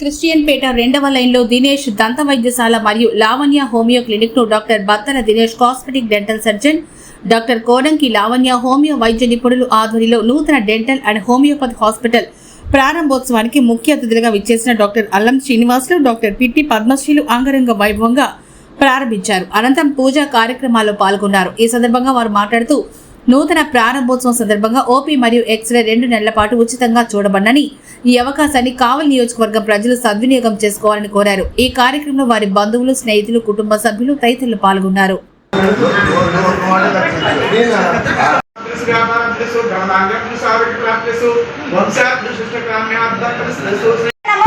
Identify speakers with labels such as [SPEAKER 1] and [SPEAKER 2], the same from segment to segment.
[SPEAKER 1] Christian పేట రెండవ లైన్లో దినేష్ దంత వైద్యశాల మరియు Lavanya homeo క్లినిక్ను doctor Battala Dinesh cosmetic dental surgeon doctor Kodanki Lavanya homeo వైద్య నిపుణులు ఆధ్వర్యంలో నూతన డెంటల్ అండ్ హోమియోపతి హాస్పిటల్ ప్రారంభోత్సవానికి ముఖ్య అతిథులుగా విచ్చేసిన డాక్టర్ అల్లం శ్రీనివాసులు డాక్టర్ పిట్టి పద్మశ్రీలు అంగరంగ వైభవంగా ప్రారంభించారు. అనంతరం పూజా కార్యక్రమాల్లో పాల్గొన్నారు. ఈ సందర్భంగా వారు మాట్లాడుతూ నూతన ప్రారంభోత్సవం సందర్భంగా ఓపీ మరియు ఎక్స్రే రెండు నెలల పాటు ఉచితంగా చూడబడనని ఈ అవకాశాన్ని కావలి నియోజకవర్గం ప్రజలు సద్వినియోగం చేసుకోవాలని కోరారు. ఈ కార్యక్రమంలో వారి బంధువులు స్నేహితులు కుటుంబ సభ్యులు తదితరులు పాల్గొన్నారు.
[SPEAKER 2] నమో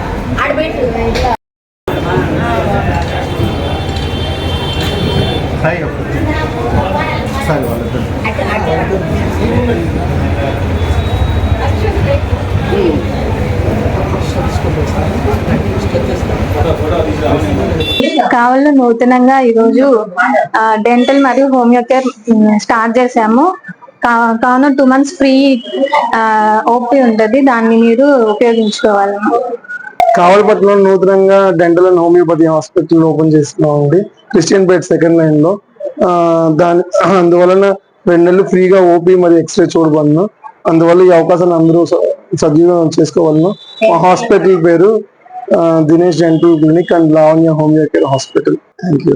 [SPEAKER 3] వాళ్ళిద్దరు
[SPEAKER 4] కావాలో నూతనంగా ఈరోజు డెంటల్ మరియు హోమియో కేర్ స్టార్ట్ చేసాము కా- కావున టూ మంత్స్ ఫ్రీ ఓపీ ఉంటుంది. దాన్ని మీరు ఉపయోగించుకోవాలి.
[SPEAKER 3] కావలపట్నంలో నూతనంగా dental and homeopathy hospital open చేస్తున్నామండి. క్రిస్టియన్ పేట్ సెకండ్ లైన్లో దాని అందువలన రెండు నెలలు ఫ్రీగా ఓపీ మరియు ఎక్స్రే చూడబడను. అందువల్ల ఈ అవకాశాన్ని అందరూ సద్వినియోగం చేసుకోవాలను. మా హాస్పిటల్ పేరు Dinesh dental clinic and Lavanya homeo care hospital thank you